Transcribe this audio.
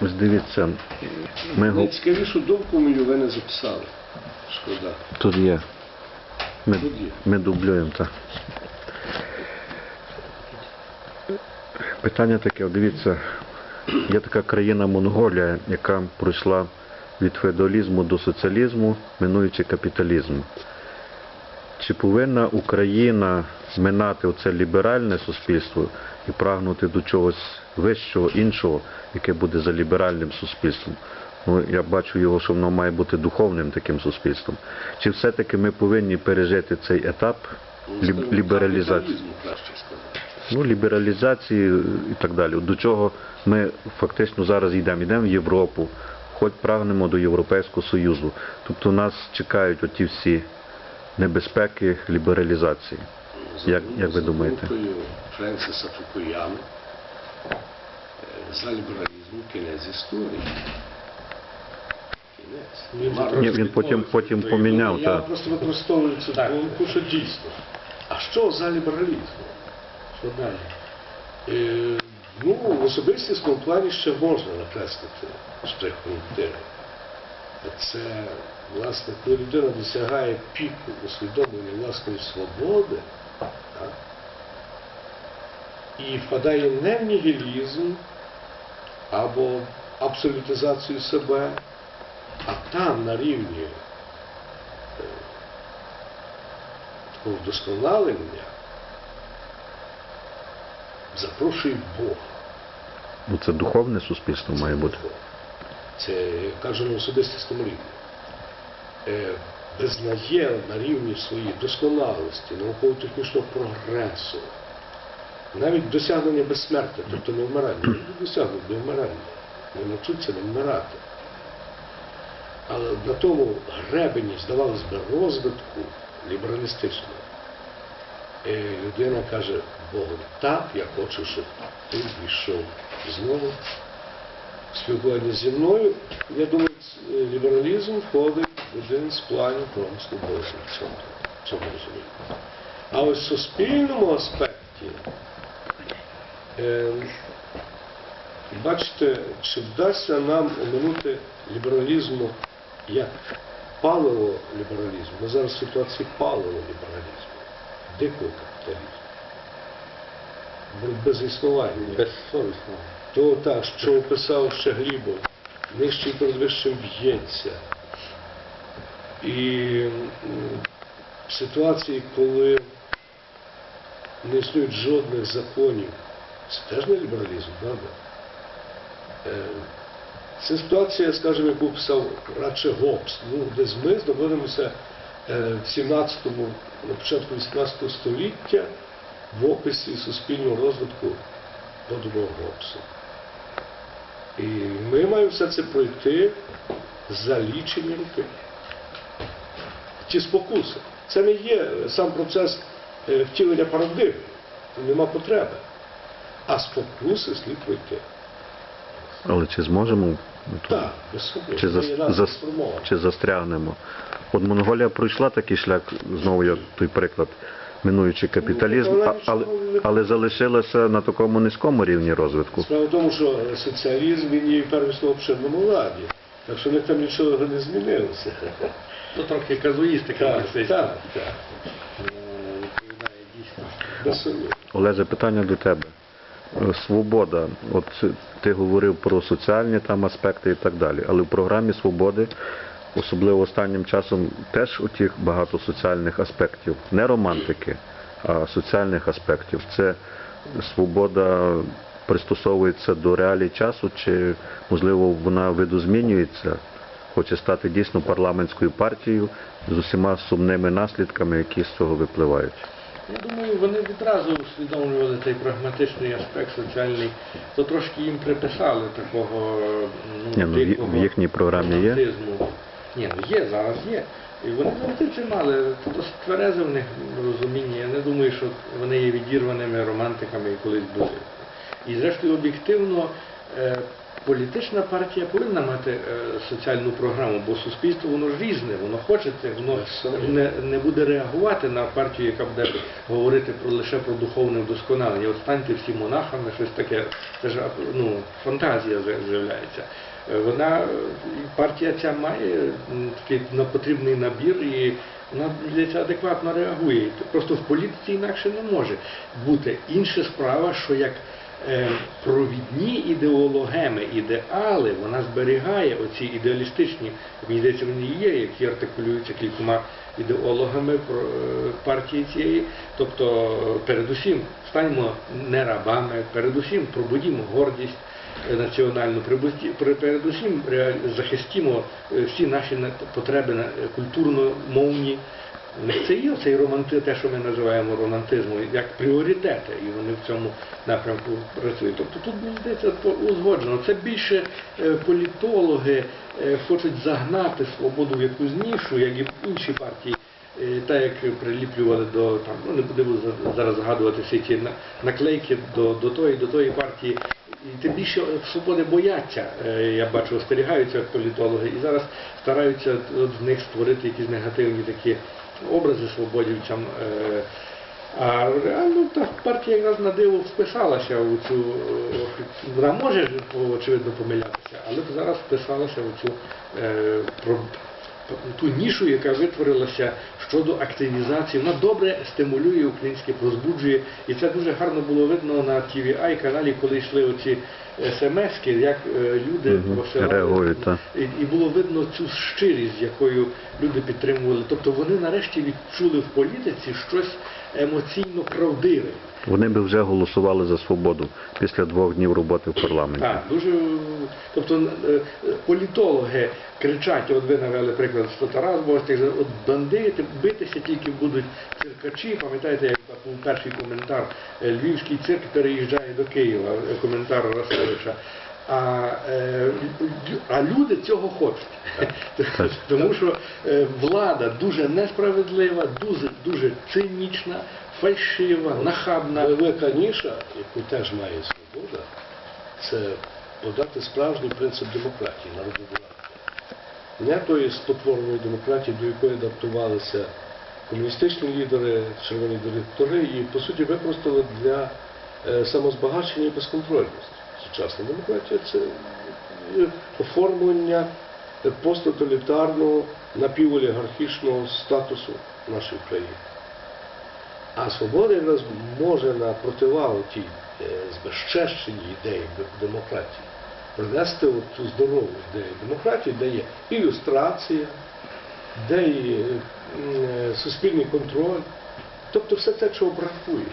Ось дивіться, ми Найцікавішу думку мою ви не записали. Шкода. тут є. Ми, Тут є. ми дублюємо, так. Питання таке, дивіться, є така країна Монголія, яка пройшла від феодалізму до соціалізму, минуючи капіталізм. Чи повинна Україна минати оце ліберальне суспільство і прагнути до чогось вищого, іншого, яке буде за ліберальним суспільством? Ну, я бачу його, що воно має бути духовним таким суспільством. Чи все-таки ми повинні пережити цей етап Ну, ліб- лібералізації? Ну, лібералізації і так далі. До чого ми фактично зараз йдемо? Йдемо в Європу, хоч прагнемо до Європейського Союзу. Тобто нас чекають оті всі небезпеки лібералізації. Як- як ви думаєте? Френсиса Фукуями, за лібералізму кінець історії. Ні, він потім, потім поміняв. Я Та. просто використовую цю думку, що дійсно. А що за лібералізм? Що далі? Е, ну, в особистісному плані ще можна накреслити штрих пунктири. Це, власне, коли людина досягає піку усвідомлення власної свободи, так, і впадає не в нігілізм або абсолютизацію себе, а там на рівні е, такого вдосконалення запрошує Бога. Ну, це духовне суспільство має бути. Це, як кажу, на особистісному рівні. Е, Визнає на рівні своєї досконалості, науково-технічного прогресу, навіть досягнення безсмертя, тобто не вмирання. Люди досягнуть не вмирання, не навчуться не вмирати. Але на тому гребені, здавалось би, розвитку лібералістичного, е, людина каже Богу, так, я хочу, щоб ти пішов знову спілкування зі мною, я думаю, лібералізм входить в один з планів промислу Божого в цьому розумінні. А ось в суспільному аспекті, е, бачите, чи вдасться нам оминути лібералізму як паливо лібералізму? Ми зараз в ситуації паливо лібералізму, дикого капіталізму, боротьби з існуванням. Безсовісно. То так, що описав ще Глібов, нижчий перед вищим б'ється. І в ситуації, коли не існують жодних законів, це теж не лібералізм, правда? Е, Це ситуація, скажімо, яку писав радше Гоббс. Ну, десь ми знаходимося е, в 17-му, на початку 18 століття в описі суспільного розвитку поданого Гоббсу. І ми маємо все це пройти за лічені роки. Ті спокуси. Це не є сам процес втілення парадигми, нема потреби. А спокуси слід пройти. Але чи зможемо? Ну, Так. Чи, зас- сформована. чи застрягнемо? От Монголія пройшла такий шлях, знову я той приклад, минуючи капіталізм, Ну, але, але залишилася на такому низькому рівні розвитку. Справа в тому, що соціалізм він є первісно в обширному владі. Так що в них там нічого не змінилося. То трохи казуїстика Так, так, так. Е, Відповідає дійсності. Без сумніву. Олеже, питання до тебе. Е, Свобода. От ти говорив про соціальні там аспекти і так далі. Але в програмі свободи, особливо останнім часом, теж у тих багато соціальних аспектів. Не романтики, а соціальних аспектів. Це свобода пристосовується до реалій часу, чи можливо вона видозмінюється, хоче стати дійсно парламентською партією з усіма сумними наслідками, які з цього випливають. Я думаю, вони відразу усвідомлювали цей прагматичний аспект соціальний, то трошки їм приписали такого Ні, ну, ну, в дикого в їхній програмі є. Ні, ну є, зараз є. І вони завжди це мали. Це досить тверезе в них розуміння. Я не думаю, що вони є відірваними романтиками і колись були. І зрештою об'єктивно е, політична партія повинна мати е, соціальну програму, бо суспільство воно ж різне, воно хоче це, воно не, не буде реагувати на партію, яка буде говорити про лише про духовне вдосконалення. От станьте всі монахами, щось таке. Це ж ну, фантазія з'являється. Е, Вона партія ця має такий на потрібний набір і вона здається, адекватно реагує. Просто в політиці інакше не може бути. Інша справа, що як провідні ідеологеми, ідеали, вона зберігає оці ідеалістичні, мені здається, вони є, які артикулюються кількома ідеологами е, партії цієї. Тобто, е, передусім, станьмо не рабами, передусім пробудімо гордість е, національну, передусім е, всі наші на- потреби е, культурно-мовні. Це є цей романти, те, що ми називаємо романтизмом, як пріоритети, і вони в цьому напрямку працюють. Тобто тут мені здається узгоджено. Це більше е, політологи е, хочуть загнати свободу в якусь нішу, як і інші партії. Е, Так як приліплювали до там, ну не будемо зараз згадувати всі ті наклейки до, до тої, до тої партії. І тим більше свободи бояться, я бачу, остерігаються політологи і зараз стараються з них створити якісь негативні такі образи свободівцям. е, А реально та партія якраз на диво вписалася у цю, е, вона може очевидно помилятися, але зараз вписалася у цю е, ту нішу, яка витворилася щодо активізації. Вона добре стимулює українське, розбуджує. І це дуже гарно було видно на TVI каналі, коли йшли оці смс-ки, як е, люди посилали. І, і було видно цю щирість, якою люди підтримували. Тобто вони нарешті відчули в політиці щось емоційно правдиве. Вони би вже голосували за свободу після двох днів роботи в парламенті. Так, дуже. Тобто е, е, політологи кричать, от ви навели приклад що Тарас Бостик, от бандити битися тільки будуть циркачі. Пам'ятаєте, як був перший коментар е, Львівський цирк переїжджає до Києва, коментар Ростовича. А, е, а люди цього хочуть. Тому що е, влада дуже несправедлива, дуже, дуже цинічна, фальшива, нахабна. Велика ніша, яку теж має свобода, це подати справжній принцип демократії, народовладдя. Не тої спотвореної демократії, до якої адаптувалися комуністичні лідери, червоні директори, і по суті використали для е, самозбагачення і безконтрольності. Сучасна демократія це оформлення посттоталітарного напіволігархічного статусу нашої країни. А свобода якраз може на противагу тій е, збезчещеній ідеї демократії принести от здорову ідею демократії, де є ілюстрація, де є е, суспільний контроль, тобто все те, чого бракує.